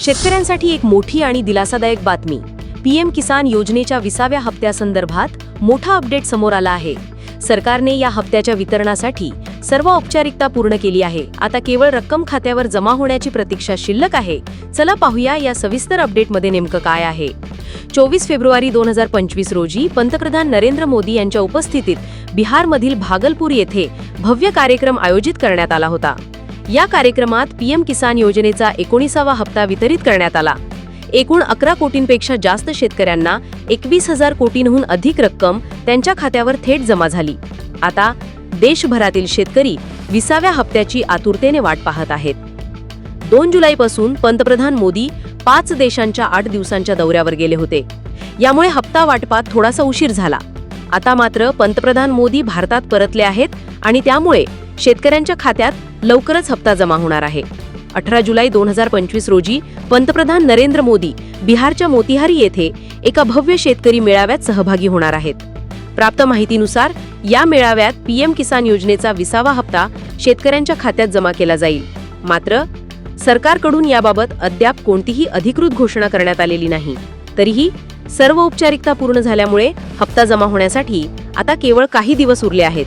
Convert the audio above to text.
शेतकऱ्यांसाठी एक मोठी आणि दिलासादायक बातमी. पीएम किसान योजनेच्या विसाव्या हप्त्यासंदर्भात मोठा अपडेट समोर आला आहे. सरकारने या हप्त्याच्या वितरणासाठी सर्व औपचारिकता पूर्ण केली आहे. आता केवळ रक्कम खात्यावर जमा होण्याची प्रतीक्षा शिल्लक आहे. चला पाहूया या सविस्तर अपडेटमध्ये नेमकं काय आहे. चोवीस फेब्रुवारी दोन हजार पंचवीस रोजी पंतप्रधान नरेंद्र मोदी यांच्या उपस्थितीत बिहारमधील भागलपूर येथे भव्य कार्यक्रम आयोजित करण्यात आला होता. या कार्यक्रमात पीएम किसान योजनेचा एकोणीसावा हप्ता वितरित करण्यात आला. एकूण अकरा कोटींपेक्षा जास्त शेतकऱ्यांना एकवीस हजार कोटींहून अधिक रक्कम त्यांच्या खात्यावर थेट जमा झाली. आता देशभरातील शेतकरी विसाव्या हप्त्याची आतुरतेने वाट पाहत आहेत. दोन जुलैपासून पंतप्रधान मोदी पाच देशांच्या आठ दिवसांच्या दौऱ्यावर गेले होते. यामुळे हप्ता वाटपात थोडासा उशीर झाला. आता मात्र पंतप्रधान मोदी भारतात परतले आहेत आणि त्यामुळे शेतकऱ्यांच्या खात्यात लवकरच हप्ता जमा होणार आहे. अठरा जुलै दोन हजार पंचवीस रोजी पंतप्रधान नरेंद्र मोदी बिहारच्या मोतिहारी येथे एका भव्य शेतकरी मेळाव्यात सहभागी होणार आहेत. प्राप्त माहितीनुसार या मेळाव्यात पीएम किसान योजनेचा विसावा हप्ता शेतकऱ्यांच्या खात्यात जमा केला जाईल. मात्र सरकारकडून याबाबत अद्याप कोणतीही अधिकृत घोषणा करण्यात आलेली नाही. तरीही सर्व औपचारिकता पूर्ण झाल्यामुळे हप्ता जमा होण्यासाठी आता केवळ काही दिवस उरले आहेत.